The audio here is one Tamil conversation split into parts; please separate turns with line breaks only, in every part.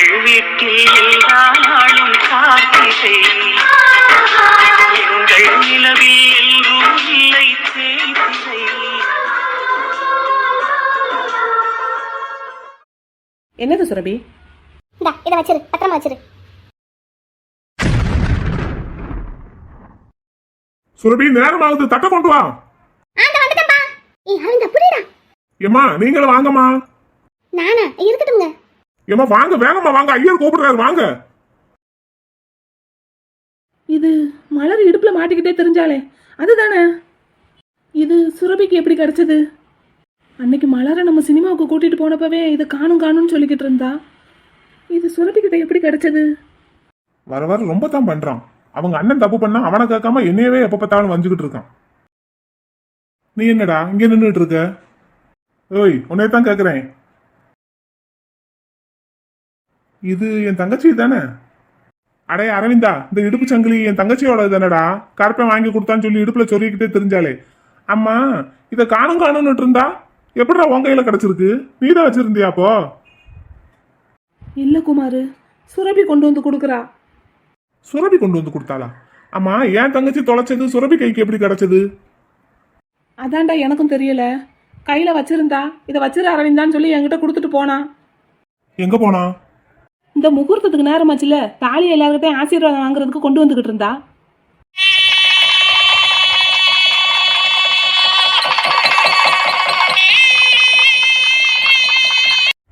எங்கள் வீட்டில் எல்லா நாளும் காத்திரை. எங்கள் நிலவில் எல்லோரும் இல்லை தேய்திரை
என்னது சுரபி?
இந்தா இதை வச்சிரு பத்திரமா வச்சிரு.
சுரபி நேரம் ஆகுது. தட்ட கொண்டு வா.
ஆண்ட வந்துட்டேன்பா. ஏய் அவங்க புரியுதா?
ஏம்மா நீங்களும் வாங்கம்மா.
நானா? இருக்கட்டும்ங்க.
ஏம்மா வாங்க வேகம்மா வாங்க. ஐயர் கூப்பிடுறாரு வாங்க.
இது மலர் இடுப்புல மாட்டிக்கிட்டே தெரிஞ்சாலே அதுதானே? இது சுரபிக்கு எப்படி கிடைச்சது? அன்னைக்கு மலரை நம்ம சினிமாவுக்கு கூட்டிட்டு போனப்பவே இதை காணும் காணும்னு சொல்லிக்கிட்டு இருந்தா. இது சுரபிக்கிட்ட எப்படி கிடைச்சது?
வர வர ரொம்ப தான் பண்றான். அவங்க அண்ணன் தப்பு பண்ணா அவனை கேட்காம என்னையவே எப்ப பார்த்தாலும் வந்துகிட்டு இருக்கான். நீ என்னடா இங்க நின்றுட்டு இருக்க? ஓய் உன்னைய தான் கேக்குறேன். இது என் தங்கச்சி தானே? அடே அரவிந்தா இந்த இடுப்பு சங்கிலி என் தங்கச்சியோட தானடா? கருப்பன் வாங்கி கொடுத்தான்னு சொல்லி இடுப்புல சொருகிக்கிட்டே தெரிஞ்சாலே அம்மா இதை காணும் காணும்னுட்டு இருந்தா? எப்படிடா உன் கையில கிடைச்சிருக்கு? நீ தான் வச்சிருந்தியா அப்போ?
இல்ல குமாரு சுரபி கொண்டு வந்து கொடுக்குறா.
சுரபி கொண்டு வந்து கொடுத்தாளா? அம்மா என் தங்கச்சி தொலைச்சது சுரபி கைக்கு எப்படி கிடைச்சது?
அதான்டா எனக்கும் தெரியல. கையில வச்சிருந்தா இதை வச்சிரு அரவிந்தான்னு சொல்லி என்கிட்ட கொடுத்துட்டு போனா.
எங்க போனா?
இந்த முகூர்த்தத்துக்கு நேரமாச்சுல தாலி எல்லாருக்கிட்டையும் ஆசீர்வாதம் வாங்குறதுக்கு கொண்டு வந்துகிட்டு இருந்தா?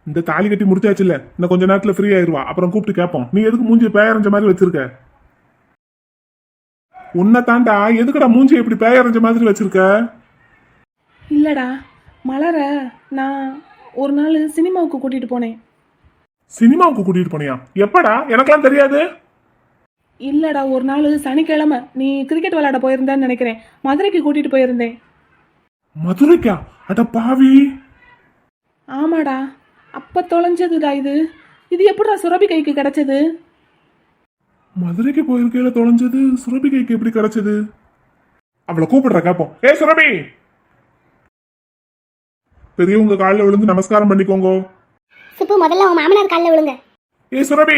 இந்த தாலி கட்டி முடிச்சாச்சுல்ல இன்னும் கொஞ்ச நேரத்துல ஃப்ரீ ஆயிருவா. அப்புறம் கூப்பிட்டு கேட்போம் நீ எதுக்கு மூஞ்சி பேயரைஞ்ச மாதிரி வச்சிருக்க? உன்னை தாண்டா எதுக்குடா மூஞ்சி இப்படி பேயரைஞ்ச மாதிரி வச்சிருக்க?
இல்லடா மலரை நான் ஒரு நாள் சினிமாவுக்கு கூட்டிட்டு போனேன்.
சினிமாவுக்கு கூட்டிட்டு போனியா? எப்படா? எனக்கெல்லாம் தெரியாது.
இல்லடா ஒரு நாள் சனிக்கிழமை. நீ கிரிக்கெட் விளையாட போயிருந்தேன்னு நினைக்கிறேன். மதுரைக்கு கூட்டிட்டு போயிருந்தேன்.
மதுரைக்கா? அட பாவி.
ஆமாடா. அப்ப தொலைஞ்சதுடா இது. இது எப்படிடா சுரபி கைக்கு கிடைச்சது?
மதுரைக்கு போயிருக்கையில தொலைஞ்சது சுரபி கைக்கு எப்படி கிடைச்சது? அவளை கூப்பிடுற கேப்போம். ஏ சுரபி! பெரியவங்க காலில் விழுந்து நமஸ்காரம் பண்ணிக்கோங்க.
சுப்பு முதல்ல உன் மாமனார் காலில் விழுங்க.
ஏ சுரபி.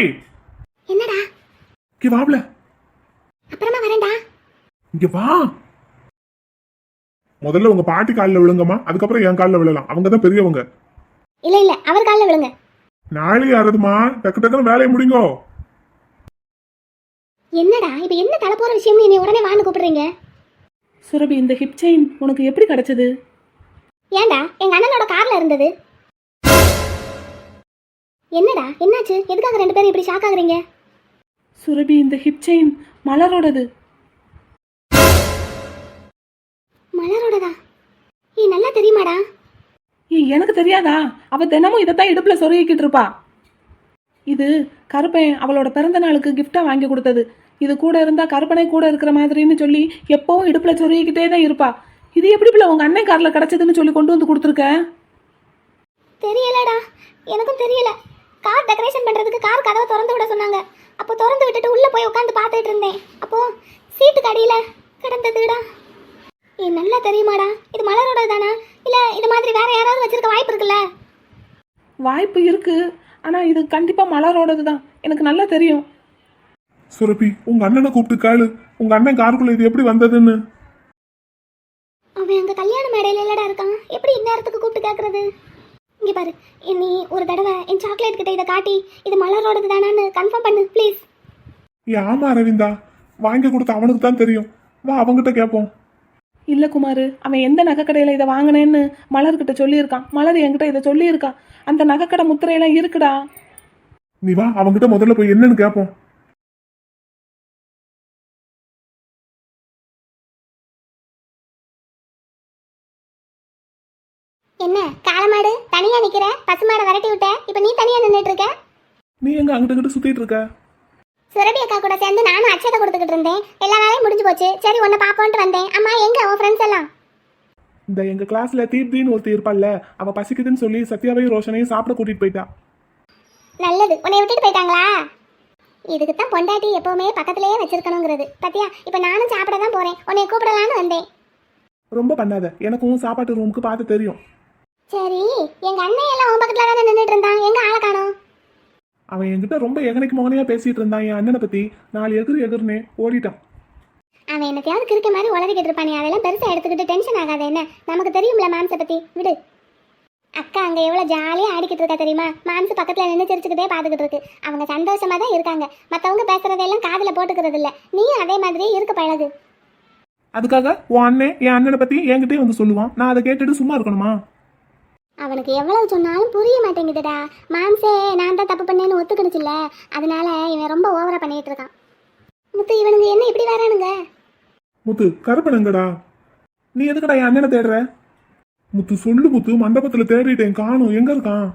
என்னடா?
இங்க வாப்ல.
அப்புறமா வரேன்டா.
இங்க வா. முதல்ல உங்க பாட்டி காலில் விழுங்கம்மா அதுக்கப்புறம் என் காலில் விழலாம். அவங்க தான் பெரியவங்க.
இல்ல இல்ல அவர் காலில் விழுங்க.
நாளை யாரதுமா? டக்கு டக்குன்னு வேலையை முடிங்கோ.
என்னடா இப்ப என்ன தலை போற விஷயம்னு என்னை உடனே வான்னு கூப்பிடுறீங்க?
சுரபி இந்த ஹிப் செயின் உனக்கு எப்படி கிடைச்சது?
ஏன்டா எங்க அண்ணனோட கார்ல இருந்தது. என்னடா? என்னாச்சு? எதுக்காக ரெண்டு பேரும் இப்படி ஷாக் ஆகுறீங்க?
சுரபி இந்த ஹிப் செயின் மலரோடது.
மலரோடதா? ஏய் நல்லா தெரியுமாடா?
ஏய் எனக்கு தெரியாதா? அவ தினமும் இதைத்தான் இடுப்புல சொருகிக்கிட்டு இருப்பா. இது கருப்பன் அவளோட பிறந்த நாளுக்கு gift-ஆ வாங்கி கொடுத்தது. இது கூட இருந்தா கருப்பனை கூட இருக்கிற மாதிரின்னு சொல்லி எப்பவும் இடுப்புல சொருகிக்கிட்டே தான் இருப்பா. இது எப்படி பிள்ளை உங்க அண்ணன் கார்ல கிடைச்சதுன்னு சொல்லி கொண்டு வந்து கொடுத்துருக்க?
தெரியலடா. எனக்கும் தெரியல. கார் டெக்கரேஷன் பண்றதுக்கு கார் கதவை திறந்து விட சொன்னாங்க. அப்போ திறந்து விட்டுட்டு உள்ள போய் உட்காந்து பார்த்துட்டு இருந்தேன். அப்போ சீட்டுக்கு அடியில கிடந்ததுடா. ஏ நல்லா தெரியுமாடா? இது மலரோட தானா? இல்ல இது மாதிரி வேற யாராவது வச்சிருக்க வாய்ப்பு இருக்குல்ல?
வாய்ப்பு இருக்கு. ஆனா இது கண்டிப்பா மலரோடது தான். எனக்கு நல்லா தெரியும்.
சுரபி உங்க அண்ணனை கூப்பிட்டு கேளு. உங்க அண்ணன் காருக்குள்ள இது எப்படி வந்ததுன்னு.
அவன் அங்க கல்யாண மேடையில இல்லடா இருக்கான். எப்படி இந்நேரத்துக்கு கூப்பிட்டு கேட்கறது இங்க பாரு. நீ ஒரு தடவை என் சாக்லேட் கிட்ட இதை காட்டி இது மலரோடது தானான்னு கன்ஃபார்ம் பண்ணு ப்ளீஸ்
ஆமா அரவிந்தா? வாங்கி கொடுத்த அவனுக்கு தான் தெரியும். வா அவங்கிட்ட கேட்போம்
இல்ல குமாரு அவன் எந்த நகைக்கடையில இதை வாங்கினேன்னு மலர்கிட்ட சொல்லியிருக்கான். மலர் என்கிட்ட இதை சொல்லியிருக்கா அந்த நகைக்கடை முத்திரையெல்லாம் இருக்குடா.
நீ வா அவங்கிட்ட முதல்ல போய் என்னன்னு கேட்போம்
என்ன காளமாடு தனியா நிக்கிற? பசுமாடை விரட்டி விட்ட. இப்ப நீ தனியா நின்னுட்டு இருக்க
நீ எங்க அங்கிட்ட கிட்ட சுத்திட்டு இருக்க?
சுரபி அக்கா கூட சேர்ந்து நானும் அச்சத்தை கொடுத்துக்கிட்டு இருந்தேன். எல்லா வேலையும் முடிஞ்சு போச்சு. சரி உன்னை பாப்போன்ட்டு வந்தேன். அம்மா எங்க உன் ஃப்ரெண்ட்ஸ் எல்லாம்?
இந்த எங்க கிளாஸ்ல தீப்தின்னு ஒருத்தி இருப்பாள்ல அவ பசிக்குதுன்னு சொல்லி சத்யாவையும் ரோஷனையும் சாப்பிட கூட்டிட்டு போயிட்டா.
நல்லது. உன்னை விட்டுட்டு போயிட்டாங்களா? இதுக்கு தான் பொண்டாட்டி எப்பவுமே பக்கத்திலேயே வச்சிருக்கணுங்கிறது. பத்தியா? இப்ப நானும் சாப்பிட தான் போறேன். உன்னை கூப்பிடலான்னு வந்தேன்.
ரொம்ப பண்ணாத. எனக்கும் சாப்பாட்டு ரூமுக்கு பார்த்து தெரியும்.
சரி எங்க அண்ணன் எல்லாம் உன் பக்கத்துல தானே நின்றுட்டு இருந்தான். எங்க ஆளை காணோம்?
அவன் என்கிட்ட ரொம்ப எகனைக்கு மகனையா பேசிட்டு இருந்தான் என் அண்ணனை பத்தி. நாலு எதிர் எதிர்னே ஓடிட்டான்.
அவன் என்னத்தையாவது கிறுக்க மாதிரி உளறிக்கிட்டு இருப்பானே அதெல்லாம் பெருசாக எடுத்துக்கிட்டு டென்ஷன் ஆகாத என்ன? நமக்கு தெரியும்ல மாம்சை பற்றி விடு. அக்கா அங்கே எவ்வளோ ஜாலியாக ஆடிக்கிட்டு இருக்கா தெரியுமா? மாம்சு பக்கத்தில் நின்று சிரிச்சுக்கிட்டே பார்த்துக்கிட்டு இருக்கு. அவங்க சந்தோஷமாக தான் இருக்காங்க. மற்றவங்க பேசுறதெல்லாம் காதில் போட்டுக்கிறது இல்லை. நீயும் அதே மாதிரியே இருக்க பழகு.
அதுக்காக உன் அண்ணன் என் அண்ணனை பத்தி என்கிட்டயே வந்து சொல்லுவான். நான் அதை கேட்டுட்டு சும்மா இருக்கணுமா?
அவனுக்கு எவ்வளவு சொன்னாலும் புரிய மாட்டேங்குதுடா. மாம்சே நான் தான் தப்பு பண்ணேன்னு ஒத்துக்கிடுச்சுல்ல அதனால இவன் ரொம்ப ஓவரா பண்ணிட்டு இருக்கான். முத்து இவனுங்க என்ன இப்படி வரானுங்க?
முத்து கருப்பனங்கடா நீ எதுக்குடா என் அண்ணனை தேடுற? முத்து சொல்லு முத்து மண்டபத்துல தேடிட்டேன் காணும் எங்க இருக்கான்?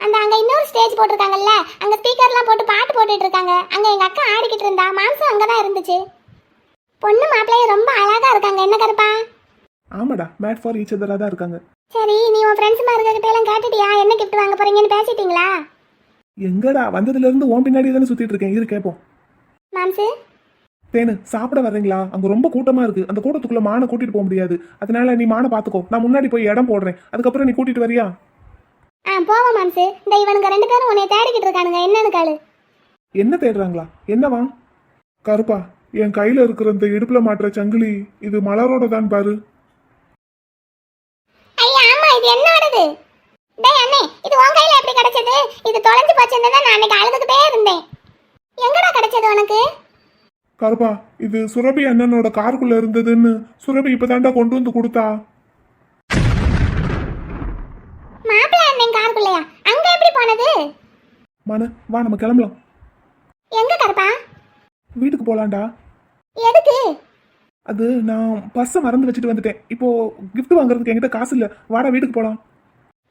அந்த அங்க இன்னொரு ஸ்டேஜ் போட்டிருக்காங்கல்ல அங்க ஸ்பீக்கர்லாம் போட்டு பாட்டு போட்டுட்டு இருக்காங்க. அங்க எங்க அக்கா ஆடிக்கிட்டு இருந்தா மாம்சம் அங்கதான் இருந்துச்சு. பொண்ணு மாப்பிள்ளையும் ரொம்ப அழகா இருக்காங்க. என்ன கருப்பா?
ஆமாடா மேட் ஃபார் ஈச் அதரா தான் இருக்காங்க.
சரி நீ உன் ஃப்ரெண்ட்ஸ் மார்க்கிட்ட எல்லாம் கேட்டுட்டியா? என்ன கிஃப்ட் வாங்க போறீங்கன்னு பேசிட்டீங்களா?
எங்கடா வந்ததுல இருந்து உன் பின்னாடி தானே சுத்திட்டு இருக்கேன். இரு கேப்போம்.
மாம்சு?
தேனு சாப்பிட வர்றீங்களா? அங்க ரொம்ப கூட்டமா இருக்கு. அந்த கூட்டத்துக்குள்ள மானை கூட்டிட்டு போக முடியாது. அதனால நீ மானை பாத்துக்கோ நான் முன்னாடி போய் இடம் போடுறேன். அதுக்கப்புறம் நீ கூட்டிட்டு வரியா?
ஆ போவோம் மாம்சு. இந்த இவனுங்க ரெண்டு பேரும் உன்னை தேடிக்கிட்டு இருக்கானுங்க. என்னன்னு கேளு.
என்ன தேடுறாங்களா? என்னவா? கருப்பா என் கையில இருக்கிற இந்த இடுப்புல மாட்டுற சங்கிலி இது மலரோட தான் பாரு.
இது என்னோடது டேய் அண்ணே இது உன் கையில எப்படி கிடைச்சது? இது தொலைஞ்சு போச்சுன்னு தான் நான் அன்னைக்கு அழுதுகிட்டே இருந்தேன். எங்கடா கிடைச்சது உனக்கு?
கருப்பா இது சுரபி அண்ணனோட காருக்குள்ள இருந்ததுன்னு சுரபி இப்பதான்டா கொண்டு வந்து கொடுத்தா?
மாப்பிள்ளை அண்ணன் காருக்குள்ளையா? அங்க எப்படி போனது?
மனு வா நம்ம கிளம்பலாம்.
எங்க கருப்பா?
வீட்டுக்கு போலாம்டா.
எதுக்கு?
அது நான் பர்ஸை மறந்து வச்சுட்டு வந்துட்டேன். இப்போ gift வாங்குறதுக்கு என்கிட்ட காசு இல்ல. வாடா வீட்டுக்கு போலாம்.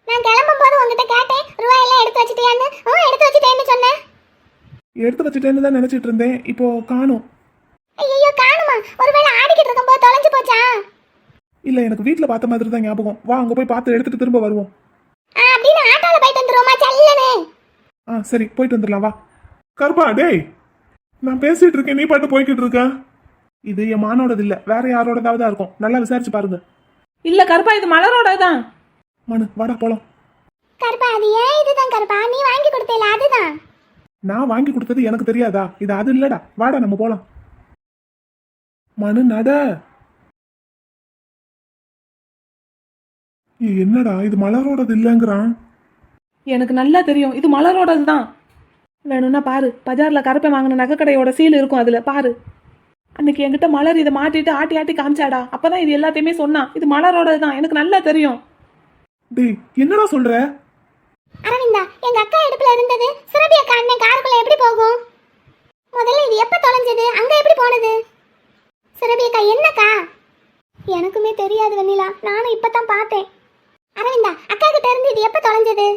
நான் கிளம்பும் போது உங்ககிட்ட கேட்டேன் ரூபாய் எல்லாம் எடுத்து வச்சிட்டியான்னு. எடுத்து வச்சிட்டேன்னு சொன்னேன்.
எடுத்து வச்சுட்டேன்னு தான் நினைச்சிட்டு இருந்தேன். இப்போ காணும்.
ஐயோ காணுமா? ஒருவேளை ஆடிக்கிட்டு இருக்கும்போது தொலைஞ்சு போச்சா?
இல்ல எனக்கு வீட்ல பார்த்த மாதிரி தான் ஞாபகம். வா அங்க போய் பார்த்து எடுத்துட்டு திரும்ப வருவோம்.
ஆ அப்படின்னு ஆட்டோல போயிட்டு வந்துருவோமா சல்லனு?
ஆ சரி போயிட்டு வந்துடலாம் வா. கருப்பா டேய் நான் பேசிட்டு இருக்கேன். நீ பாட்டு போய்கிட்டு இருக்க. இது என் மானோடது இல்ல. வேற யாரோடதாவது தான் இருக்கும்? நல்லா விசாரிச்சு பாருங்க.
இல்ல கருப்பா இது மலரோட தான்
மனு வாடா போலாம்.
கருப்பா அது ஏன் இதுதான் கருப்பா? நீ வாங்கி கொடுத்தேல அதுதான்.
நான் வாங்கி கொடுத்தது எனக்கு தெரியாதா? இது அது இல்லடா. வாடா நம்ம போலாம். மனு நட. என்னடா இது மலரோடது இல்லைங்கிறான்.
எனக்கு நல்லா தெரியும். இது மலரோடது தான் வேணும்னா பாரு. பஜார்ல கருப்பை வாங்கின நகைக்கடையோட சீல் இருக்கும் அதுல. பாரு. அன்னைக்கு என்கிட்ட மலர் இதை மாட்டிட்டு ஆட்டி ஆட்டி காமிச்சாடா. அப்பதான் இது எல்லாத்தையுமே சொன்னான் இது மலரோடது தான். எனக்கு நல்லா தெரியும்.
டேய் என்னடா சொல்ற?
அரவிந்தா எங்க அக்கா இடுப்புல இருந்தது. சுரபி அக்கா அண்ணன் காருக்குள்ள எப்படி போகும்? முதல்ல இது எப்ப தொலைஞ்சது? அங்க எப்படி போனது? சுரபி அக்கா என்னக்கா? எனக்குமே தெரியாது வெண்ணிலா. நானும் இப்பதான் பார்த்தேன். அரவிந்தா அக்கா கிட்ட இருந்து இது எப்ப தொலைஞ்சது?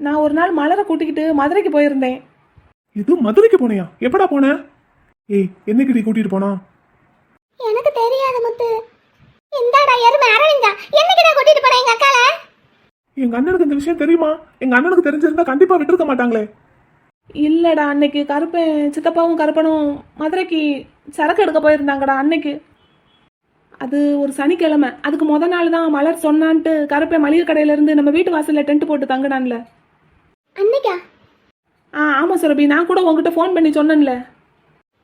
நான் ஒரு நாள் மலரை கூட்டிக்கிட்டு மதுரைக்கு போயிருந்தேன்.
இது மதுரைக்கு போனியா? எப்படா போன? ஏய் என்னைக்குடி கூட்டிட்டு போனா?
எனக்கு தெரியாது முத்து. இந்தாடா எருமை அரவிந்தா. என்னைக்கிட்ட கூட்டிட்டு போன எங்க அக்கால
எங்க அண்ணனுக்கு இந்த விஷயம் தெரியுமா? எங்க அண்ணனுக்கு தெரிஞ்சிருந்தா கண்டிப்பா விட்டுருக்க மாட்டாங்களே.
இல்லடா அன்னைக்கு கருப்பன் சித்தப்பாவும் கருப்பனும் மதுரைக்கு சரக்கு எடுக்க போயிருந்தாங்கடா அன்னைக்கு. அது ஒரு சனிக்கிழமை. அதுக்கு முத நாள் தான் மலர் சொன்னான்ட்டு கருப்பன் மளிகை கடையில இருந்து நம்ம வீட்டு வாசல்ல டென்ட் போட்டு தங்கினான்ல.
அன்னைக்கா?
ஆ ஆமா சுரபி நான் கூட உங்ககிட்ட ஃபோன் பண்ணி சொன்னேன்ல.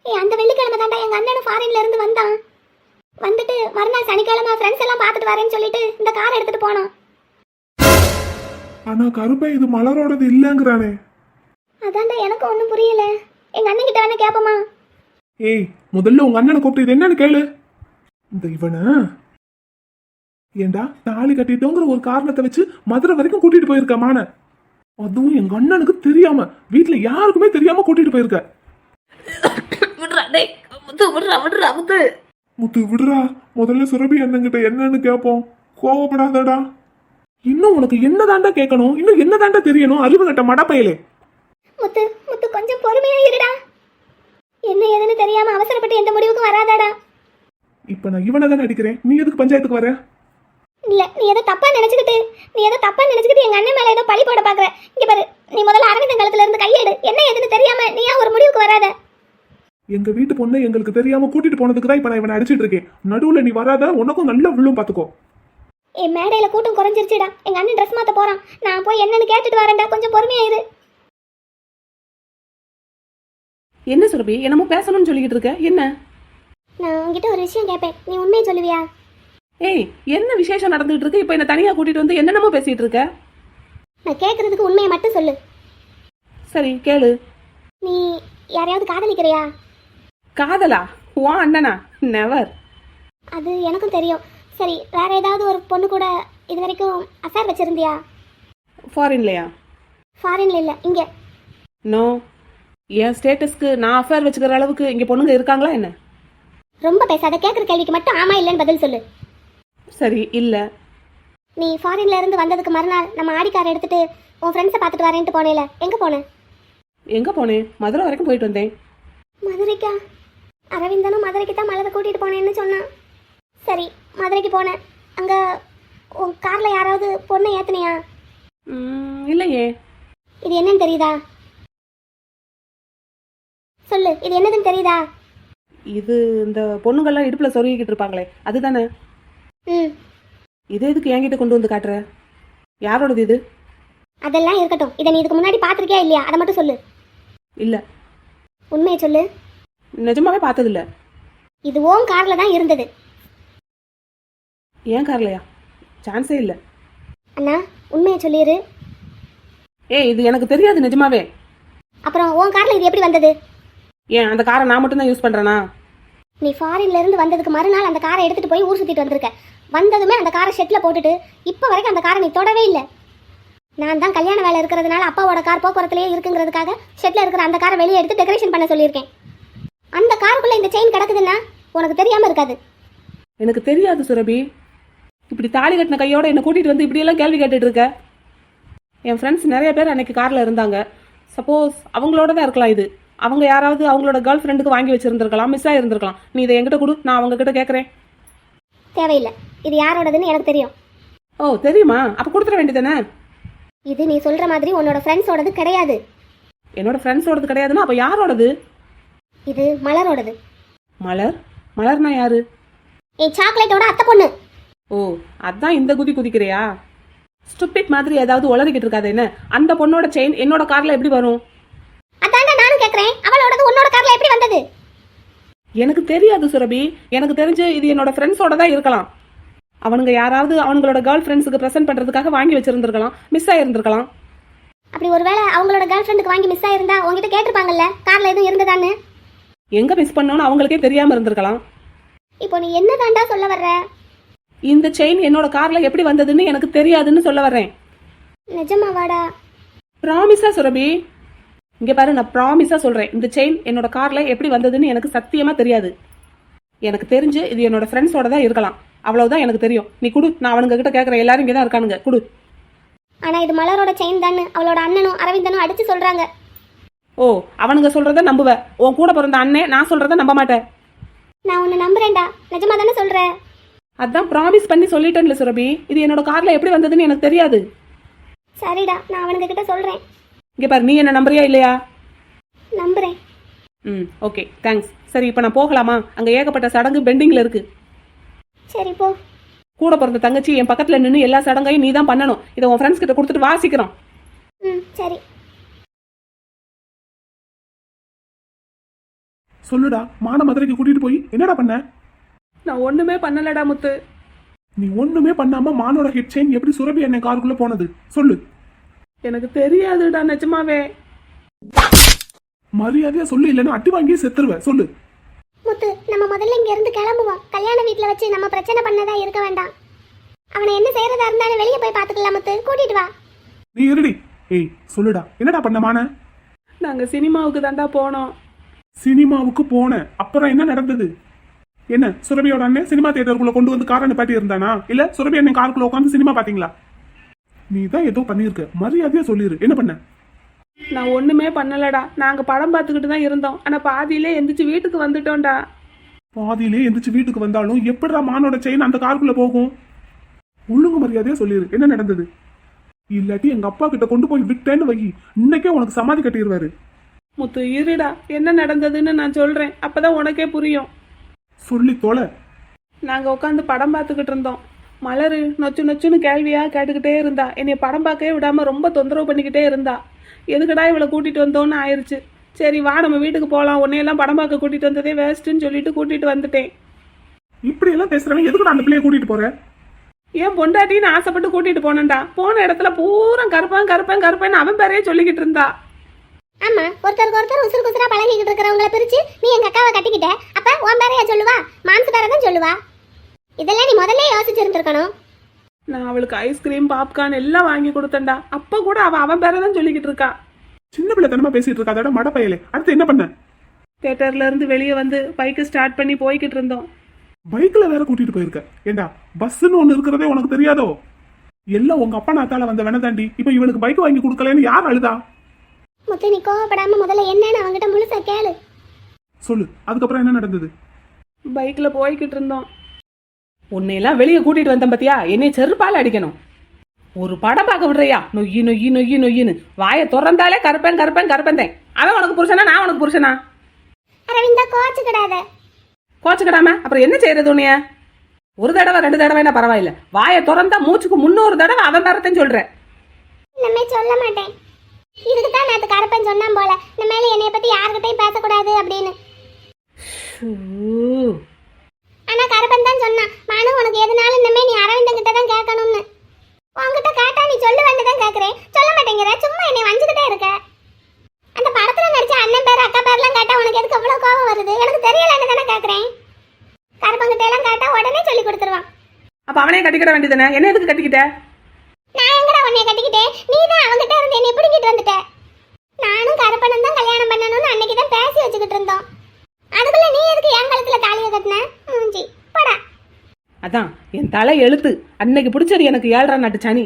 ஏய் அந்த வெள்ளிக்கிழமை தாண்டா எங்க அண்ணனும் ஃபாரின்ல இருந்து வந்தான். வந்துட்டு மறுநாள் சனிக்கிழமை ஃப்ரெண்ட்ஸ் எல்லாம் பார்த்துட்டு வரேன்னு சொல்லிட்டு இந்த கார் எடுத்துட்டு போனான்.
ஆனா கருப்பை இது மலரோடது இல்லைங்கிறானே.
அதான்டா எனக்கு ஒன்றும் புரியல. எங்க அண்ணன் கிட்ட வேணா கேப்பமா?
ஏய் முதல்ல உங்க அண்ணனை கூப்பிட்டு இது என்னன்னு கேளு. இந்த இவன. ஏண்டா தாலி கட்டிட்டோங்கிற ஒரு காரணத்தை வச்சு மதுரை வரைக்கும் கூட்டிட்டு போயிருக்க மான அதுவும் எங்க அண்ணனுக்கு தெரியாம வீட்ல யாருக்குமே தெரியாம கூட்டிட்டு போயிருக்க.
டேய் முத்து விடுறா விடுறா முத்து
முத்து விடுறா. முதல்ல சுரபி அண்ணன்கிட்ட என்னன்னு கேட்போம் கோவப்படாதடா. இன்னும் உனக்கு என்னதாண்டா கேட்கணும்? இன்னும் என்னதாண்டா தெரியணும்? அறிவு கட்ட மடப்பயலே.
முத்து முத்து கொஞ்சம் பொறுமையா இருடா. என்ன ஏதுன்னு தெரியாம அவசரப்பட்டு எந்த முடிவுக்கும் வராதடா.
இப்ப நான் இவனை தானே அடிக்கிறேன். நீ எதுக்கு பஞ்சாயத்துக்கு வர?
இல்ல நீ ஏதோ தப்பா நினைச்சுக்கிட்டு நீ ஏதோ தப்பா நினைச்சுக்கிட்டு எங்க அண்ணன் மேல ஏதோ பழி போட பாக்குற. இங்க பாரு நீ முதல்ல அரவிந்தன் கழுத்துல இருந்து கையெடு. என்ன ஏதுன்னு தெரியாம நீ ஏன் ஒரு முடிவுக்கு வராத.
எங்க வீட்டு பொண்ணை எங்களுக்கு தெரியாம கூட்டிட்டு போனதுக்கு தான் இப்ப நான் இவனை அடிச்சிட்டு இருக்கேன். நடுவுல நீ வராத உனக்கும் நல்ல விழும் பாத்துக்கோ.
என் மேடையில கூட்டம் குறைஞ்சிருச்சுடா. எங்க அண்ணன் ட்ரெஸ் மாத்த போறான். நான் போய் என்னன்னு கேட்டுட்டு வரேன்டா. கொஞ்சம் பொறுமையா இரு.
என்ன சுரபி? என்னமோ பேசணும்னு சொல்லிக்கிட்டு இருக்க. என்ன?
நான் உங்ககிட்ட ஒரு விஷயம் கேட்பேன் நீ உண்மையை சொல்லுவியா?
ஏய் என்ன விசேஷம் நடந்துகிட்டு இருக்கு? இப்போ என்ன தனியா கூட்டிட்டு வந்து என்னென்னமோ பேசிட்டு இருக்க?
நான் கேட்கறதுக்கு உண்மையை மட்டும் சொல்லு.
சரி கேளு.
நீ யாரையாவது காதலிக்கிறியா?
காதலா? உன் அண்ணனா? நெவர்
அது எனக்கும் தெரியும். சரி வேற ஏதாவது ஒரு பொண்ணு கூட இது வரைக்கும் அஃபேர் வச்சிருந்தியா?
ஃபாரின்லையா
ஃபாரின்ல இல்லை இங்கே.
நோ என் ஸ்டேட்டஸ்க்கு நான் அஃபேர் வச்சுக்கிற அளவுக்கு இங்கே பொண்ணுங்க இருக்காங்களா என்ன?
ரொம்ப பேசாத கேட்குற கேள்விக்கு மட்டும் ஆமா இல்லைன்னு பதில் சொல்லு.
சரி இல்லை.
நீ ஃபாரின்ல இருந்து வந்ததுக்கு மறுநாள் நம்ம ஆடிக்கார எடுத்துட்டு உன் ஃப்ரெண்ட்ஸை பார்த்துட்டு வரேன்ட்டு போனேல எங்கே போனேன்
எங்கே போனேன் மதுரை வரைக்கும் போயிட்டு வந்தேன்.
மதுரைக்கா? அரவிந்தனும் மதுரைக்கு தான் மலரை கூட்டிகிட்டு போனேன்னு சொன்னான். சரி மதுரைக்கு போனேன். அங்கே உன் காரில் யாராவது பொண்ணை ஏற்றுனியா
இல்லையே.
இது என்னன்னு தெரியுதா? சொல்லு இது என்னதுன்னு தெரியுதா?
இது இந்த பொண்ணுங்கள்லாம் இடுப்பில் சொருகிக்கிட்டு இருப்பாங்களே அதுதானே?
ம்.
இது எதுக்கு என்கிட்ட கொண்டு வந்து காட்டுற? யாரோடது இது?
அதெல்லாம் இருக்கட்டும். இதை நீ இதுக்கு முன்னாடி பார்த்துருக்கியா இல்லையா? அதை மட்டும் சொல்லு.
இல்லை.
உண்மையை சொல்லு.
நிஜமாவே பார்த்ததில்ல.
இது ஓன் காரில் தான் இருந்தது.
ஏன் கார்லையா? சான்ஸே இல்லை.
அண்ணா உண்மையை சொல்லிடு
ஏய் இது எனக்கு தெரியாது நிஜமாவே.
அப்புறம் உன் காரில் இது எப்படி வந்தது?
ஏன் அந்த காரை நான் மட்டும்தான் யூஸ் பண்ணுறேனா
நீ ஃபாரின்ல இருந்து வந்ததுக்கு மறுநாள் அந்த காரை எடுத்துட்டு போய் ஊர் சுத்திட்டு வந்திருக்க. வந்ததுமே அந்த காரை ஷெட்ல போட்டுட்டு இப்போ வரைக்கும் அந்த காரை நீ தொடவே இல்லை. நான் தான் கல்யாண வேலை இருக்கிறதுனால அப்பாவோட கார் போக்குவரத்துலயே இருக்குங்கிறதுக்காக ஷெட்ல இருக்கிற அந்த காரை வெளியே எடுத்து டெக்கரேஷன் பண்ண சொல்லியிருக்கேன். அந்த காருக்குள்ள இந்த செயின் கிடக்குதுன்னா உனக்கு தெரியாம இருக்காது.
எனக்கு தெரியாது சுரபி. இப்படி தாலி கட்டின கையோட என்னை கூட்டிகிட்டு வந்து இப்படியெல்லாம் கேள்வி கேட்டுட்டு இருக்க? என் ஃப்ரெண்ட்ஸ் நிறைய பேர் அன்னைக்கு காரில் இருந்தாங்க. சப்போஸ் அவங்களோட தான் இருக்கலாம் இது. அவங்க யாராவது அவங்களோட கேர்ள் ஃப்ரெண்டுக்கு வாங்கி வச்சிருந்திருக்கலாம் மிஸ் ஆகிருந்திருக்கலாம் நீ இதை என்கிட்ட கொடு நான் அவங்க கிட்ட கேட்குறேன்
தேவையில்லை. இது யாரோடதுன்னு எனக்கு தெரியும்.
ஓ தெரியுமா? அப்போ கொடுத்துட வேண்டியதானே
இது நீ சொல்ற மாதிரி உன்னோட ஃப்ரெண்ட்ஸோடது கிடையாது.
என்னோட ஃப்ரெண்ட்ஸோடது கிடையாதுன்னா அப்போ யாரோடது?
இது மலரோடது.
மலர்? மலர்னா யாரு?
என் சாக்லேட்டோட அத்தை பொண்ணு.
ஓ அதான் இந்த குதி குதிக்கிறியா? ஸ்டூபிட் மாதிரி ஏதாவது உளறிக்கிட்டு இருக்காது என்ன? அந்த பொண்ணோட செயின் என்னோட கார்ல எப்படி வரும்?
அதான்டா நானும் கேட்குறேன் அவளோடது உன்னோட கார்ல எப்படி வந்தது?
எனக்கு தெரியாது சுரபி. எனக்கு தெரிஞ்சு இது என்னோட ஃப்ரெண்ட்ஸோட தான் இருக்கலாம். அவனுங்க யாராவது அவங்களோட கேர்ள் ஃப்ரெண்ட்ஸுக்கு ப்ரெசென்ட் பண்றதுக்காக வாங்கி வச்சிருந்திருக்கலாம். மிஸ் ஆயிருந்திருக்கலாம்.
அப்படி ஒருவேளை அவங்களோட கேர்ள் ஃப்ரெண்டுக்கு வாங்கி மிஸ் ஆயிருந்தா உங்ககிட்ட கேட்டிருப்பாங்கல்ல? கார்ல எதுவும் இருந்ததான்னு?
எங்க மிஸ் பண்ணோன்னு அவங்களுக்கே தெரியாம இருந்திருக்கலாம்.
இப்போ நீ என்ன தாண்டா சொல்ல வர்ற?
இந்த செயின் என்னோட கார்ல எப்படி வந்ததுன்னு எனக்கு தெரியாதுன்னு சொல்ல வர்றேன்.
நிஜமாவாடா?
ப்ராமிஸா சுரபி. இங்க பாரு நான் ப்ராமிஸா சொல்றேன். இந்த செயின் என்னோட கார்ல எப்படி வந்ததுன்னு எனக்கு சத்தியமா தெரியாது. எனக்கு தெரிஞ்சு இது என்னோட ஃப்ரெண்ட்ஸோட தான் இருக்கலாம். அவ்வளவுதான் எனக்கு தெரியும். நீ குடு நான் அவனுங்க கிட்ட கேட்கறேன் எல்லாரும் இங்கே தான் இருக்கானுங்க. குடு.
ஆனா இது மலரோட செயின் தானே அவளோட அண்ணனும் அரவிந்தனும் அடிச்சு சொல்றாங்க.
ஓ அவனுங்க சொல்றத நம்புவ. உன் கூட பிறந்த அண்ணே நான் சொல்றத நம்ப மாட்டேன்.
நான் உன்னை நம்புறேன்டா. நிஜமா தானே சொல்ற?
அதான் ப்ராமிஸ் பண்ணி சொல்லிட்டேன்ல சுரபி. இது என்னோட கார்ல எப்படி வந்ததுன்னு எனக்கு தெரியாது.
சரிடா நான் அவனுங்க கிட்ட சொல்றேன்.
இங்க பாரு நீ என்ன நம்புறியா இல்லையா?
நம்புறேன்.
ம் ஓகே தேங்க்ஸ் சரி இப்போ நான் போகலாமா? அங்க ஏகப்பட்ட சடங்கு பெண்டிங்ல இருக்கு.
சரி போ.
கூட பிறந்த தங்கச்சி என் பக்கத்துல நின்று எல்லா சடங்கையும் நீ தான் பண்ணணும். இதை உன் ஃப்ரெண்ட்ஸ் கிட்ட கொடுத்துட்டு வாசிக்கிறோம்.
ம் சரி.
சொல்லுடா மான மதுரைக்கு கூட்டிட்டு போய் என்னடா பண்ண?
நான் ஒண்ணுமே பண்ணலடா முத்து.
நீ ஒண்ணுமே பண்ணாம மானோட ஹெட் செயின் எப்படி சுரபி என்ன காருக்குள்ள போனது? சொல்லு.
எனக்கு தெரியாதுடா நிஜமாவே.
மரியாதையா சொல்லு இல்லைன்னா அட்டி வாங்கி செத்துருவ. சொல்லு.
முத்து நம்ம முதல்ல இங்க இருந்து கிளம்புவோம். கல்யாண வீட்ல வச்சு நம்ம பிரச்சனை பண்ணதா இருக்க வேண்டாம். அவனை என்ன செய்யறதா இருந்தாலும் வெளியே போய் பாத்துக்கலாம் முத்து. கூட்டிட்டு வா.
நீ இருடி. ஏய் சொல்லுடா. என்னடா பண்ண மான?
நாங்க சினிமாவுக்கு தாண்டா போனோம்.
சினிமாவுக்கு போனேன். அப்புறம் என்ன நடந்தது? என்ன சுரபியோட அண்ணன் சினிமா தியேட்டருக்குள்ள கொண்டு வந்து காரை நிப்பாட்டி இருந்தானா இல்ல சுரபி அண்ணன் காருக்குள்ள உட்காந்து சினிமா பாத்தீங்களா? நீ தான் ஏதோ பண்ணிருக்க மரியாதையா சொல்லிரு. என்ன பண்ண?
நான் ஒண்ணுமே பண்ணலடா. நாங்க படம் பார்த்துக்கிட்டு தான் இருந்தோம். ஆனா பாதியிலே எந்திரிச்சு வீட்டுக்கு வந்துட்டோம்டா.
பாதியிலே எந்திரிச்சு வீட்டுக்கு வந்தாலும் எப்படிடா மானோட செயின் அந்த காருக்குள்ள போகும்? ஒழுங்கு மரியாதையா சொல்லிரு. என்ன நடந்தது? இல்லாட்டி எங்க அப்பா கிட்ட கொண்டு போய் விட்டேன்னு வை. இன்னைக்கே உனக்கு சமாதி கட்டிடுவாரு
முத்து இருடா என்ன நடந்ததுன்னு நான் சொல்றேன். அப்பதான் உனக்கே புரியும்.
சொல்லி தொலை.
நாங்க உட்காந்து படம் பார்த்துக்கிட்டு இருந்தோம். மலரு நொச்சு நொச்சுன்னு கேள்வியா கேட்டுக்கிட்டே இருந்தா. என்னை படம் பார்க்கவே விடாம ரொம்ப தொந்தரவு பண்ணிக்கிட்டே இருந்தா. எதுக்குடா இவளை கூட்டிட்டு வந்தோன்னு ஆயிருச்சு. சரி வா நம்ம வீட்டுக்கு போகலாம் உன்னையெல்லாம் படம் பார்க்க கூட்டிட்டு வந்ததே வேஸ்ட்டுன்னு சொல்லிட்டு கூட்டிட்டு வந்துட்டேன்.
இப்படி எல்லாம் பேசுறவன் எதுக்கு அந்த பிள்ளைய கூட்டிட்டு போற?
ஏன் பொண்டாட்டின்னு ஆசைப்பட்டு கூட்டிட்டு போனேன்டா. போன இடத்துல பூரா கருப்பன் கருப்பன் கருப்பன் அவன் பேரையே சொல்லிக்கிட்டு இருந்தா.
ஆமா ஒருத்தருக்கு ஒருத்தர் உசுறு குசுரா பழகிக்கிட்டு இருக்கிறவங்கள பிரிச்சு நீ எங்க அக்காவை கட்டிக்கிட்ட? அப்ப உன் பேரையா சொல்லுவா? மாம்ச பேரை தான் சொல்லுவா? இதெல்லாம் நீ முதல்ல யோசிச்சிருந்திருக்கணும்.
நான் அவளுக்கு ஐஸ்கிரீம் பாப்கார்ன் எல்லாம் வாங்கி கொடுத்தேன்டா. அப்ப கூட அவ அவன் பேரை தான் சொல்லிக்கிட்டு இருக்கா.
சின்ன பிள்ளை தனமா பேசிட்டு இருக்கா? அதோட மட பயலே. அடுத்து என்ன பண்ண?
தேட்டர்ல இருந்து வெளியே வந்து பைக்கு ஸ்டார்ட் பண்ணி போய்கிட்டு இருந்தோம்.
பைக்ல வேற கூட்டிட்டு போயிருக்க. ஏண்டா பஸ்ன்னு ஒண்ணு இருக்கிறதே உனக்கு தெரியாதோ? எல்லாம் உங்க அப்பா நாத்தால வந்த வேணதாண்டி இப்ப இவளுக்கு பைக் வாங்கி கொடுக்கலன்னு யார் அழுதா?
முத்து நீ கோவப்படாம முதல்ல என்னன்னு அவங்கிட்ட முழுசா கேளு.
சொல்லு. அதுக்கப்புறம் என்ன நடந்தது?
பைக்ல போய்கிட்டு இருந்தோம். உன்னையெல்லாம் வெளியே கூட்டிட்டு வந்தேன் பாத்தியா? என்னை செருப்பால அடிக்கணும். ஒரு படம் பார்க்க விடுறியா? நொய்யி நொய்யி நொய்யி நொய்யின்னு. வாயை திறந்தாலே கருப்பேன் கருப்பேன் கருப்பேன் அவன் உனக்கு புருஷனா நான் உனக்கு புருஷனா?
அரவிந்தா கோச்சுக்கிடாத.
கோச்சுக்கிடாம? அப்புறம் என்ன செய்யறது உன்னைய? ஒரு தடவை ரெண்டு தடவைனா பரவாயில்ல. வாயை திறந்தா மூச்சுக்கு முன்னூறு தடவை அவன் பேரத்தையும் சொல்றேன்.
சொல்ல மாட்டேன். இதுக்கு தான் நேற்று கரப்பன் சொன்னான் போல. இந்த மேல என்னைய பத்தி யாருக்கிட்டையும் பேசக்கூடாது அப்படின்னு. ஆனா கரப்பன் தான் சொன்னான் மனு உனக்கு எதுனாலும் இனிமே நீ அரவிந்தன் கிட்ட தான் கேட்கணும்னு. உன்கிட்ட கேட்டா நீ சொல்ல வேண்டியதான் கேக்குறேன் சொல்ல மாட்டேங்கிற. சும்மா என்னை வஞ்சுக்கிட்டே இருக்க. அந்த படத்துல நடிச்ச அண்ணன் பேர் அக்கா பேர்லாம் கேட்டா உனக்கு எதுக்கு அவ்வளவு கோவம் வருது? எனக்கு தெரியலன்னு தானே கேக்குறேன் கரப்பங்கிட்ட எல்லாம் கேட்டா உடனே சொல்லி கொடுத்துருவான்.
அப்ப அவனே கட்டிக்கிட வேண்டியதானே என்ன எதுக்கு கட்டிக்கிட்ட?
நான் எங்கடா உன்னைய கட்டிக்கிட்டேன்? நீ தான் அவங்கிட்ட இருந்து என்னை பிடிங்கிட்டு வந்துட்ட. நானும் கருப்பணம் தான் கல்யாணம் பண்ணணும்னு அன்னைக்கு தான் பேசி வச்சுக்கிட்டு இருந்தோம். அதுக்குள்ள நீ எதுக்கு என் கழுத்துல தாலியை கட்டின? மூஞ்சி படா.
அதான் என் தலை எழுத்து. அன்னைக்கு பிடிச்சது எனக்கு ஏழ்ரா நாட்டு சனி.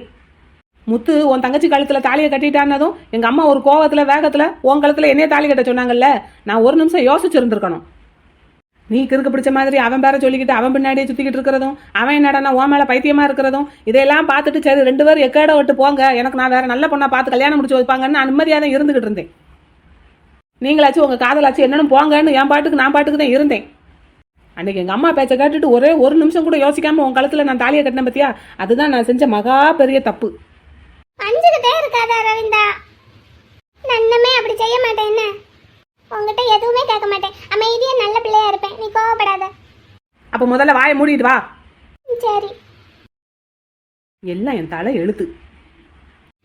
முத்து உன் தங்கச்சி கழுத்துல தாலியை கட்டிட்டானதும் எங்க அம்மா ஒரு கோவத்துல வேகத்துல உன் கழுத்துல என்னைய தாலி கட்ட சொன்னாங்கல்ல? நான் ஒரு நிமிஷம் யோசிச்சிருந்திருக்கணும். நீ கிறுக்கு பிடிச்ச மாதிரி அவன் பேர சொல்லிக்கிட்டு அவன் பின்னாடியே சுற்றிக்கிட்டு இருக்கிறதும் அவன் என்னடா ஓ மேலே பைத்தியமாக இருக்கிறதும் இதையெல்லாம் பார்த்துட்டு சரி ரெண்டு பேரும் எக்கேட விட்டு போங்க. எனக்கு நான் வேறு நல்ல பொண்ணை பார்த்து கல்யாணம் முடிச்சு வைப்பாங்கன்னு நான் நிம்மதியாக தான் இருந்துகிட்டு இருந்தேன். நீங்களாச்சும் உங்கள் காதலாச்சும் என்னன்னு போங்கன்னு என் பாட்டுக்கு நான் பாட்டுக்கு தான் இருந்தேன். அன்றைக்கி எங்கள் அம்மா பேச்சை கேட்டுட்டு ஒரே ஒரு நிமிஷம் கூட யோசிக்காமல் உன் கழுத்துல நான் தாலியை கட்டினேன் பத்தியா? அதுதான் நான் செஞ்ச மகா பெரிய தப்பு.
அஞ்சுக்கிட்டே இருக்காதா ரவிந்தா நன்னமே அப்படி செய்ய மாட்டேன் என்ன உங்ககிட்ட எதுவுமே கேட்க மாட்டேன். அமைதியா நல்ல பிள்ளையா இருப்பேன். நீ கோவப்படாத.
அப்ப முதல்ல வாயை மூடிட்டு வா.
சரி.
எல்லாம் என் தலை எழுத்து.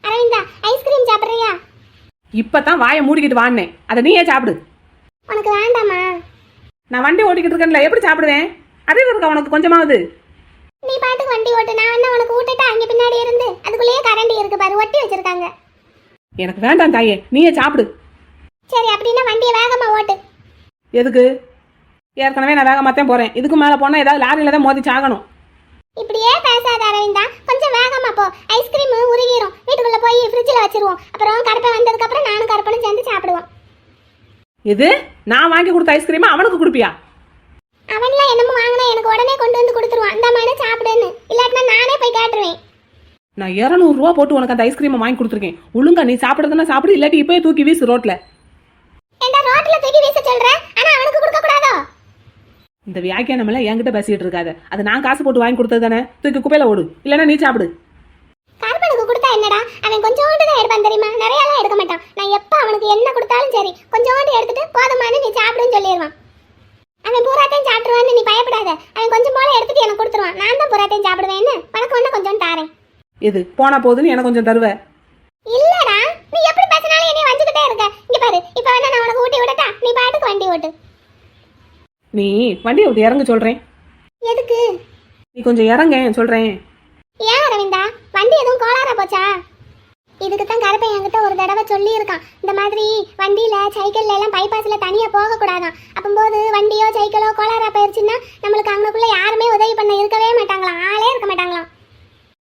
அரவிந்தா ஐஸ்கிரீம் சாப்பிட்றியா?
இப்பதான் வாயை மூடிக்கிட்டு வான்னேன். அதை நீயே சாப்பிடு.
உனக்கு வேண்டாமா?
நான் வண்டி ஓட்டிக்கிட்டு இருக்கேன்ல எப்படி சாப்பிடுவேன்? அறிவு இருக்கா உனக்கு கொஞ்சமாவது.
நீ பாட்டுக்கு வண்டி ஓட்டு. நான் வேணா உனக்கு விட்டுட்டு அங்கே பின்னாடி இருந்து. அதுக்குள்ளேயே கரண்டி இருக்கு பாரு. ஒட்டி வச்சிருக்காங்க.
எனக்கு வேண்டாம் தாயே நீயே சாப்பிடு.
சரி அப்படின்னா வண்டியை வேகமா ஓட்டு.
எதுக்கு? ஏற்கனவே நான் வேகமாத்தான் போறேன். இதுக்கு மேல போனா ஏதாவது லாரியில தான் மோதி சாகணும்
இப்படியே பேசாத அரவிந்தா. கொஞ்சம் வேகமா போ. ஐஸ்கிரீம் உருகிரும். வீட்டுக்குள்ள போய் ஃப்ரிட்ஜில் வச்சிருவோம். அப்புறம் கருப்பை வந்ததுக்கு அப்புறம் நானும் கருப்பனும் சேர்ந்து சாப்பிடுவோம்.
எது? நான் வாங்கி கொடுத்த ஐஸ்கிரீமா அவனுக்கு கொடுப்பியா?
அவன்லாம் என்னமோ வாங்கினா எனக்கு உடனே கொண்டு வந்து கொடுத்துருவான். அந்த மாதிரி சாப்பிடுன்னு. இல்லாட்டினா நானே போய் கேட்டுருவேன்.
நான் 200 ரூபா போட்டு உனக்கு அந்த ஐஸ்கிரீமை வாங்கி கொடுத்துருக்கேன். ஒழுங்கா நீ சாப்பிடுறதுன்னா சாப்பிடு இல்லாட்டி இப்போயே தூக்கி வீசு ரோட்ல.
ஏண்டா ரோட்ல தூக்கி வீச சொல்ற? ஆனா அவனுக்கு கொடுக்க கூடாதோ?
இந்த வியாக்கியானம் எல்லாம் என்கிட்ட பேசிட்டு இருக்காத. அது நான் காசு போட்டு வாங்கி கொடுத்தது தானே? தூக்கி குப்பையில ஓடு. இல்லைன்னா நீ சாப்பிடு.
கருப்பனுக்கு கொடுத்தா என்னடா? அவன் கொஞ்சோண்டு தான் எடுப்பான் தெரியுமா? நிறையலாம் எடுக்க மாட்டான். நான் எப்போ அவனுக்கு என்ன கொடுத்தாலும் சரி கொஞ்சோண்டு எடுத்துட்டு போதுமானு நீ சாப்பிடுன்னு சொல்லிடுவான் அவன் பூராத்தையும் சாப்பிடுவான்னு நீ பயப்படாத. அவன் கொஞ்சம் போல எடுத்துட்டு எனக்கு கொடுத்துருவான். நான் தான் பூராத்தையும் சாப்பிடுவேன்னு உனக்கு ஒன்று கொஞ்சம் தாரேன்.
எது? போனா போகுதுன்னு எனக்கு கொஞ்சம் தருவ?
இல்லடா நீ எப்படி பேசினாலும் என்னைய வஞ்சுக்கிட்டே இருக்க. இங்க பாரு இப்போ வேணா நான் உனக்கு ஊட்டி விடட்டா? நீ பாட்டுக்கு வண்டி ஓட்டு.
நீ வண்டியை விட்டு இறங்க சொல்றேன்.
எதுக்கு?
நீ கொஞ்சம் இறங்க சொல்றேன்.
ஏன் அரவிந்தா? வண்டி எதுவும் கோளாரா போச்சா? இதுக்கு தான் கருப்பை என்கிட்ட ஒரு தடவை சொல்லியிருக்கான். இந்த மாதிரி வண்டியில சைக்கிள்ல எல்லாம் பைபாஸ்ல தனியா போக கூடாதாம் அப்பம்போது வண்டியோ சைக்கிளோ கோளாரா போயிருச்சுன்னா நம்மளுக்கு அங்கனுக்குள்ள யாருமே உதவி பண்ண இருக்கவே மாட்டாங்களாம். ஆளே இருக்க மாட்டாங்களாம்.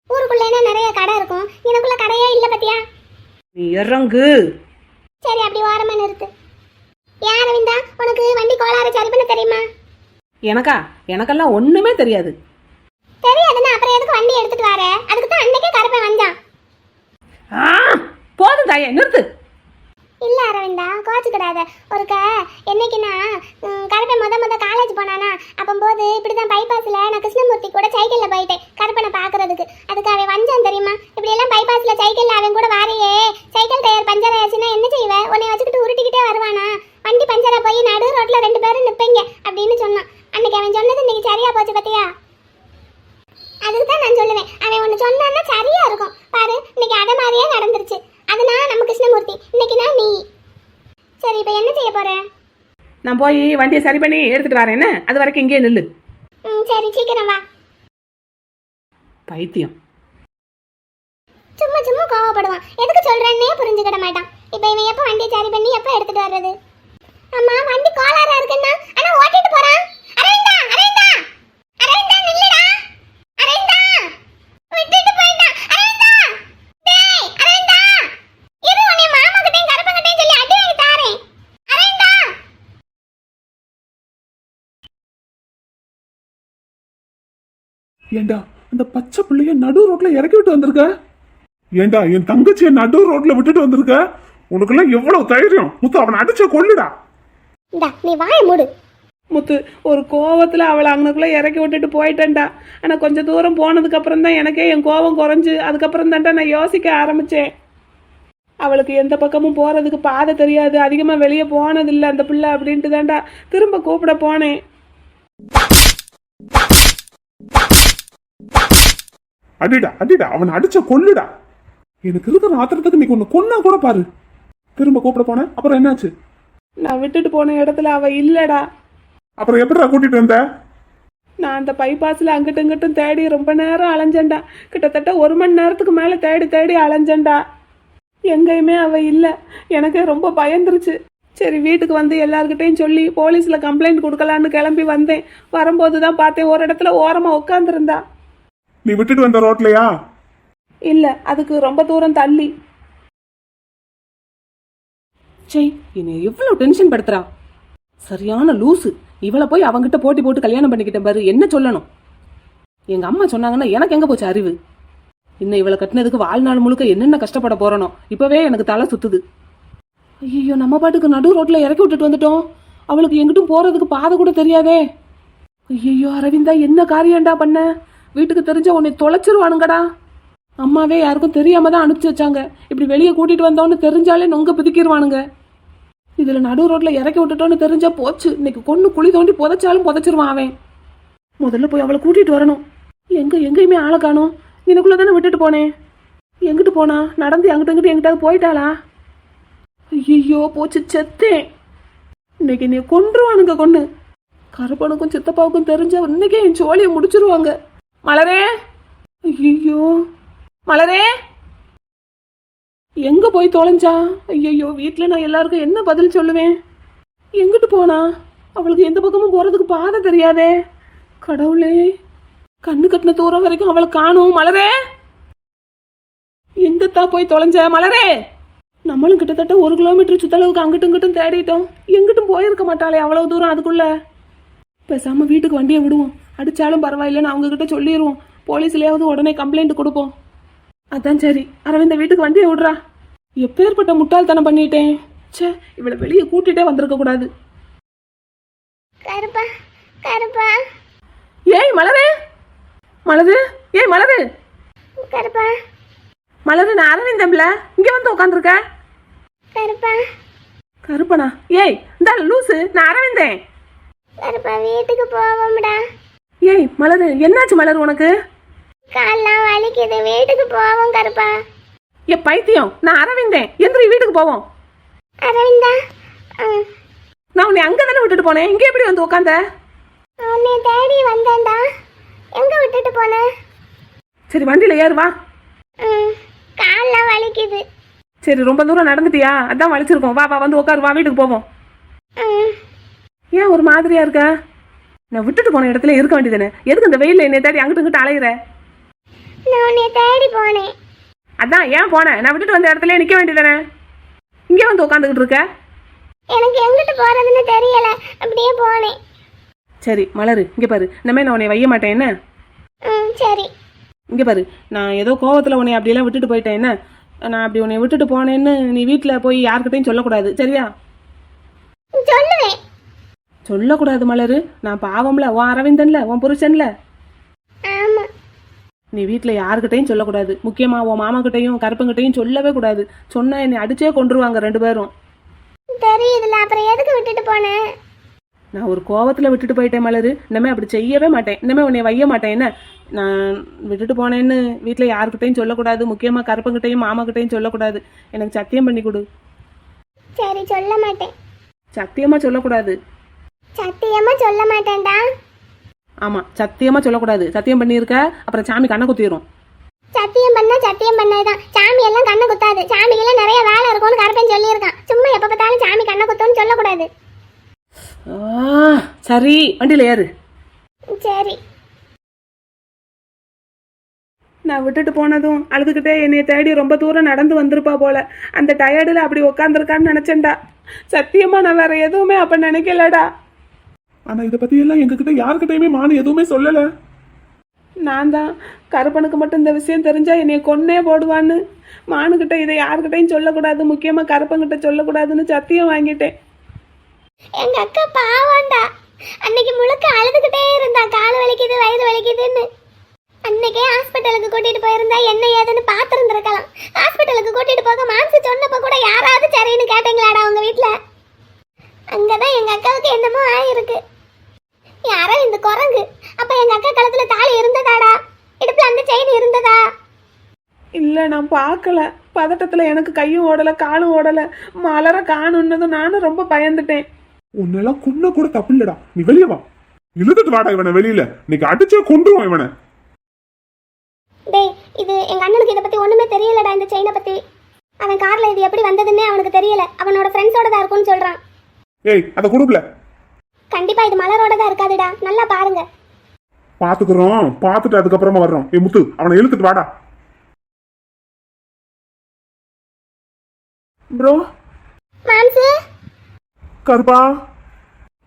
ஊருக்குள்ளேனா நிறைய கடை இருக்கும்? எனக்குள்ள கடையே இல்ல பத்தியா?
நீ இறங்கு.
சரி அப்படி ஓரமா நிறுத்து. ஏன் அரவிந்தா உனக்கு வண்டி கோளாறு சரி பண்ண தெரியுமா?
எனக்கா? எனக்கெல்லாம் ஒண்ணுமே தெரியாது.
தெரியாதுன்னா அப்புறம் எதுக்கு வண்டி எடுத்துட்டு வர? அதுக்கு தான் அன்னைக்கே கருப்பை வந்தான்.
ஆ, போதும் தாயே நிறுத்து.
கோச்சிக்கிற வேண்டாம் கோச்சிக்கிடாத. ஒருக்க என்னைக்குன்னா கருப்பை மொத முத காலேஜ் போனானா அப்போது இப்படி தான் பைபாஸில் நான் கிருஷ்ணமூர்த்தி கூட சைக்கிளில் போயிட்டேன் கருப்பனை பார்க்கறதுக்கு. அதுக்கு அவன் வஞ்சான் தெரியுமா? இப்படி எல்லாம் பைபாஸில் சைக்கிளில் அவன் கூட வாரையே. சைக்கிள் டயர் பஞ்சர் ஆயிடுச்சுன்னா என்ன செய்வேன் உன்னை வச்சுக்கிட்டு உருட்டிக்கிட்டே வருவானா? வண்டி பஞ்சரா போய் நடு ரோட்டில் ரெண்டு பேரும் நிற்பீங்க அப்படின்னு சொன்னான். அன்னைக்கு அவன் சொன்னது இன்னைக்கு சரியா போச்சு பார்த்தியா அதுக்கு தான்
நான்
சொல்லுவேன். அவன் ஒன்று சொன்னான்னா சரியா இருக்கும். பாரு இன்னைக்கு அதை மாதிரியே நடந்துருச்சு. அதுனா நம்ம கிருஷ்ணமூர்த்தி. இன்னைக்குனா நீ.
போய் வண்டியை சரி பண்ணி எடுத்துட்டு வரேன் என்ன? அது வரைக்கும் இங்கேயே நில்லு.
ம் சரி சீக்கிரம் வா.
பைத்தியம்.
சும்மா சும்மா கோவப்படுவான். எதுக்கு சொல்றேன்னே புரிஞ்சுக்கிட மாட்டான். இப்போ இவன் எப்போ வண்டியை சரி பண்ணி எப்போ எடுத்துட்டு வர்றது? அம்மா வண்டி கோளாறா இருக்குன்னா ஆனா ஓட்டிட்டு போறான். அரவிந்தா அரவிந்தா அரவிந்தா நில்லுடா அரவிந்தா விட்டுட்டு போயிட்டான் அரவிந்தா டேய் அரவிந்தா இரு உன்னை மாமா கிட்டயும் கருப்பன் கிட்டயும் சொல்லி அடி வாங்கி தாரேன் அரவிந்தா
ஏண்டா அந்த பச்சை பிள்ளைய நடு ரோட்ல இறக்கி விட்டு வந்திருக்க? ஏண்டா என் தங்கச்சியை நடு ரோட்ல விட்டுட்டு வந்திருக்க? உனக்கெல்லாம் எவ்வளவு தைரியம்? முத்து அவனை அடிச்ச கொல்லுடா.
இந்தா நீ வாய மூடு.
முத்து ஒரு கோவத்தில் அவளை அங்கனக்குள்ளே இறக்கி விட்டுட்டு போயிட்டேன்டா. ஆனால் கொஞ்சம் தூரம் போனதுக்கு அப்புறம் தான் எனக்கே என் கோவம் குறைஞ்சு அதுக்கப்புறம் தான்டா நான் யோசிக்க ஆரம்பித்தேன் அவளுக்கு எந்த பக்கமும் போகிறதுக்கு பாதை தெரியாது. அதிகமாக வெளியே போனதில்லை அந்த பிள்ளை அப்படின்ட்டு தான்டா திரும்ப கூப்பிட போனேன்.
அடிடா அடிடா அவனை அடிச்ச கொல்லுடா. எனக்கு இருக்கிற ஆத்திரத்துக்கு நீ ஒன்னு கொன்னா கூட பாரு. திரும்ப கூப்பிட போன அப்புறம் என்னாச்சு?
நான் விட்டுட்டு போன இடத்துல அவள் இல்லைடா.
அப்புறம் எப்படிடா கூட்டிட்டு வந்த?
நான் அந்த பைபாஸில் அங்கிட்டும் இங்கிட்டும் தேடி ரொம்ப நேரம் அலைஞ்சேன்டா. கிட்டத்தட்ட ஒரு மணி நேரத்துக்கு மேலே தேடி தேடி அலைஞ்சேன்டா. எங்கேயுமே அவள் இல்லை. எனக்கு ரொம்ப பயந்துருச்சு. சரி வீட்டுக்கு வந்து எல்லார்கிட்டையும் சொல்லி போலீஸில் கம்ப்ளைண்ட் கொடுக்கலான்னு கிளம்பி வந்தேன். வரும்போது தான் பார்த்தேன் ஒரு இடத்துல ஓரமாக உட்காந்துருந்தா
நீ விட்டுட்டு வந்த ரோட்லயா?
இல்லை அதுக்கு ரொம்ப தூரம் தள்ளி. சரி என்னை எவ்வளோ டென்ஷன் படுத்துறா? சரியான லூசு. இவளை போய் அவங்கிட்ட போட்டி போட்டு கல்யாணம் பண்ணிக்கிட்டேன் பாரு என்ன சொல்லணும்? எங்க அம்மா சொன்னாங்கன்னா எனக்கு எங்க போச்சு அறிவு? இன்னும் இவளை கட்டினதுக்கு வாழ்நாள் முழுக்க என்னென்ன கஷ்டப்பட போறனோ இப்பவே எனக்கு தலை சுத்துது. ஐயோ நம்ம பாட்டுக்கு நடு ரோட்ல இறக்கி விட்டுட்டு வந்துட்டோம். அவளுக்கு எங்கிட்டும் போறதுக்கு பாதை கூட தெரியாதே. ஐயோ அரவிந்தா என்ன காரியம்டா பண்ண? வீட்டுக்கு தெரிஞ்ச உன்னை தொலைச்சிருவானுங்கடா. அம்மாவே யாருக்கும் தெரியாம தான் அனுப்பிச்சு வச்சாங்க. இப்படி வெளியே கூட்டிட்டு வந்தோன்னு தெரிஞ்சாலே நொங்க பிதிக்கிருவானுங்க. இதில் நடு ரோட்டில் இறக்கி விட்டுட்டோன்னு தெரிஞ்சா போச்சு. இன்னைக்கு கொண்டு குழி தோண்டி புதைச்சாலும் புதைச்சிருவான் அவன். முதல்ல போய் அவளை கூட்டிட்டு வரணும். எங்க எங்கேயுமே ஆளை காணும். எனக்குள்ளே தானே விட்டுட்டு போனேன். எங்கிட்டு போனா? நடந்து அங்கிட்டு இங்கிட்டு எங்கிட்டாவது போயிட்டாளா? ஐயோ போச்சு செத்தேன் இன்னைக்கு நீ கொன்றுவானுங்க கொண்டு கருப்பனுக்கும் சித்தப்பாவுக்கும் தெரிஞ்ச இன்னைக்கே என் சோழியை முடிச்சிருவாங்க. மலரே. ஐயோ மலரே. எங்க போய் தொலைஞ்சா? ஐயோ வீட்டில் நான் எல்லாருக்கும் என்ன பதில் சொல்லுவேன்? எங்கிட்டு போனா? அவளுக்கு எந்த பக்கமும் போறதுக்கு பாதை தெரியாதே. கடவுளே. கண்ணு கட்டின தூரம் வரைக்கும் அவளை காணும். மலரே. எங்கத்தா போய் தொலைஞ்ச? மலரே. நம்மளும் கிட்டத்தட்ட ஒரு கிலோமீட்டர் சுத்தளவுக்கு அங்கிட்டும் இங்கிட்டும் தேடிட்டோம். எங்கிட்டும் போயிருக்க மாட்டாளே அவ்வளவு தூரம் அதுக்குள்ள. பேசாம வீட்டுக்கு வண்டியை விடுவோம். அடிச்சாலும் பரவாயில்லைன்னு அவங்க கிட்ட சொல்லிடுவோம் போலீஸ்லயாவது உடனே கம்ப்ளைண்ட் கொடுப்போம். அதான் சரி. அரவிந்த வீட்டுக்கு வண்டியை விடுறா. எப்பேற்பட்ட முட்டாள்தனம் பண்ணிட்டேன். ச்சே இவளை வெளியே கூட்டிட்டே வந்திருக்க கூடாது. ஏய் மலரு. மலரு. ஏய் மலரு. மலரு நான் அரவிந்தம்ல. இங்க வந்து உட்காந்துருக்க
கருப்பா.
கருப்பனா? ஏய் இந்த லூசு. நான் அரவிந்தேன்.
வீட்டுக்கு போவோம்டா.
ஏய் மலரு என்னாச்சு மலர் உனக்கு?
கால்லாம் வலிக்குது வீட்டுக்கு போவோம் கருப்பா.
ஏ பைத்தியம் நான் அரவிந்தேன். எந்திரி வீட்டுக்கு போவோம்.
அரவிந்தா
நான் உன்னை அங்கே தானே விட்டுட்டு போனேன். இங்கே எப்படி வந்து உட்காந்த
உன்னை தேடி வந்தேன்டா. எங்க விட்டுட்டு போன?
சரி வண்டியில் ஏறு வா.
கால்லாம் வலிக்குது.
சரி ரொம்ப தூரம் நடந்துட்டியா? அதான் வலிச்சிருக்கோம். வா வா வந்து உட்காரு வா வீட்டுக்கு போவோம். ஏன் ஒரு மாதிரியா இருக்க? நான் விட்டுட்டு போன இடத்துல இருக்க வேண்டியதானே எதுக்கு இந்த வெயில்ல என்னை தேடி அங்கிட்டு இங்கிட்டு அலையிற?
நான் உன்னை தேடி போனேன்.
அதான் ஏன் போனேன் நான் விட்டுட்டு வந்த இடத்துல நிற்க வேண்டியதானே இங்கே வந்து உட்காந்துக்கிட்டு இருக்க?
எனக்கு எங்கிட்டு போறதுன்னு தெரியல. அப்படியே போனேன்.
சரி மலரு. இங்கே பாரு. இனிமேல் நான் உன்னை வைய மாட்டேன் என்ன?
ம் சரி.
இங்கே பாரு. நான் ஏதோ கோவத்தில் உன்னை அப்படியெல்லாம் விட்டுட்டு போயிட்டேன் என்ன? நான் அப்படி உன்னை விட்டுட்டு போனேன்னு நீ வீட்டில் போய் யார்கிட்டையும் சொல்லக்கூடாது. சரியா?
சொல்லுவேன்.
சொல்லக்கூடாது மலரு. நான் பாவம்ல உன் அரவிந்தன்ல உன் புருஷன்ல. நீ வீட்டில் யாருக்கிட்டையும் சொல்லக்கூடாது. முக்கியமாக உன் மாமாக்கிட்டையும் கருப்பங்கிட்டையும் சொல்லவே கூடாது. சொன்னால் என்னை அடிச்சே கொண்டுருவாங்க ரெண்டு பேரும்.
தெரியுதுல அப்புறம் எதுக்கு விட்டுட்டு போனேன்
நான் ஒரு கோவத்தில் விட்டுட்டு போயிட்டேன் மலரு. இனிமேல் அப்படி செய்யவே மாட்டேன். இனிமேல் உன்னை வைய மாட்டேன். என்ன? நான் விட்டுட்டு போனேன்னு வீட்டில் யாருக்கிட்டையும் சொல்லக்கூடாது. முக்கியமாக கருப்பங்கிட்டையும் மாமாக்கிட்டையும் சொல்லக்கூடாது. எனக்கு சத்தியம் பண்ணி கொடு.
சரி சொல்ல மாட்டேன்.
சத்தியமாக சொல்லக்கூடாது.
சத்தியமா சொல்ல மாட்டேன்டா.
ஆமா சத்தியமா சொல்லக்கூடாது. சத்தியம் பண்ணியிருக்க அப்புறம் சாமி கண்ணை குத்திரும்.
சத்தியம் பண்ணா சத்தியம் பண்ணதுதான் சாமி எல்லாம் கண்ணை குத்தாது. சாமிக்கெல்லாம் நிறைய வேலை இருக்கும்னு கருப்பன் சொல்லியிருக்கான். சும்மா எப்ப பார்த்தாலும் சாமி கண்ணை குத்தும்னு சொல்லக்கூடாது.
சரி வண்டியில ஏறு.
சரி.
நான் விட்டுட்டு போனதும் அழுதுகிட்டே என்னைய தேடி ரொம்ப தூரம் நடந்து வந்திருப்பா போல. அந்த டயர்டில் அப்படி உக்காந்துருக்கான்னு நினைச்சேன்டா. சத்தியமா நான் வேற எதுவுமே அப்ப நினைக்கலடா.
ஆனா இத பத்தி எல்லாம் எங்ககிட்ட யாருக்கிட்டயுமே மானு எதுவுமே சொல்லல.
நான் தான் கருப்பனுக்கு மட்டும் இந்த விஷயம் தெரிஞ்சா என்னைய கொன்னே போடுவான்னு. மானுகிட்ட இதை யாருக்கிட்டையும் சொல்லக்கூடாது. முக்கியமா கருப்பங்கிட்ட சொல்லக்கூடாதுன்னு சத்தியம் வாங்கிட்டேன்.
எங்க அக்கா பாவம்டா அன்னைக்கு முழுக்க அழுதுகிட்டே இருந்தா. கால் வலிக்குது வயிறு வலிக்குதுன்னு. அன்னைக்கே ஹாஸ்பிட்டலுக்கு கூட்டிட்டு போயிருந்தா என்ன ஏதுன்னு பார்த்துருந்துருக்கலாம். ஹாஸ்பிட்டலுக்கு கூட்டிட்டு போக மாம்சு சொன்னப்ப கூட யாராவது சரின்னு கேட்டீங்களாடா உங்க வீட்ல? அங்கதான் எங்க அக்காவுக்கு என்னமோ ஆயிருக்கு. யாரோ இந்த குரங்கு. அப்ப எங்க அக்கா கழுத்துல தாலி இருந்ததாடா? இடுப்புல அந்த செயின் இருந்ததா?
இல்லை நான் பார்க்கல. பதட்டத்தில் எனக்கு கையும் ஓடலை காலும் ஓடலை. மலர காணுன்னதும் நானும் ரொம்ப பயந்துட்டேன்.
உன்னெல்லாம் கொன்ன கூட தப்பு இல்லடா. நீ வெளியே வா. இழுத்துட்டு வாடா இவனை வெளியில. இன்னைக்கு அடிச்சே கொண்டுருவோம் இவனை.
டேய் இது எங்க அண்ணனுக்கு இதை பத்தி ஒண்ணுமே தெரியலடா இந்த செயினை பத்தி. அவன் கார்ல இது எப்படி வந்ததுன்னே அவனுக்கு தெரியல. அவனோட ஃப்ரெண்ட்ஸோட தான் இருக்கும்னு சொல்றான்.
ஏய் அதை கொடுக்கல.
கண்டிப்பா இது மலரோட தான் இருக்காதுடா. நல்லா பாருங்க.
பாத்துக்கிறோம். பாத்துட்டு அதுக்கப்புறமா வர்றோம். ஏய் முத்து அவனை இழுத்துட்டு வாடா.
ப்ரோ.
மாம்சு.
கருப்பா.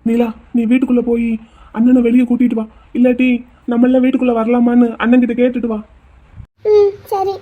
நீலா நீ வீட்டுக்குள்ள போய் அண்ணனை வெளியே கூட்டிட்டு வா. இல்லாட்டி நம்ம எல்லாம் வீட்டுக்குள்ள வரலாமான்னு அண்ணன் கிட்ட கேட்டுட்டு வா.
ம் சரி.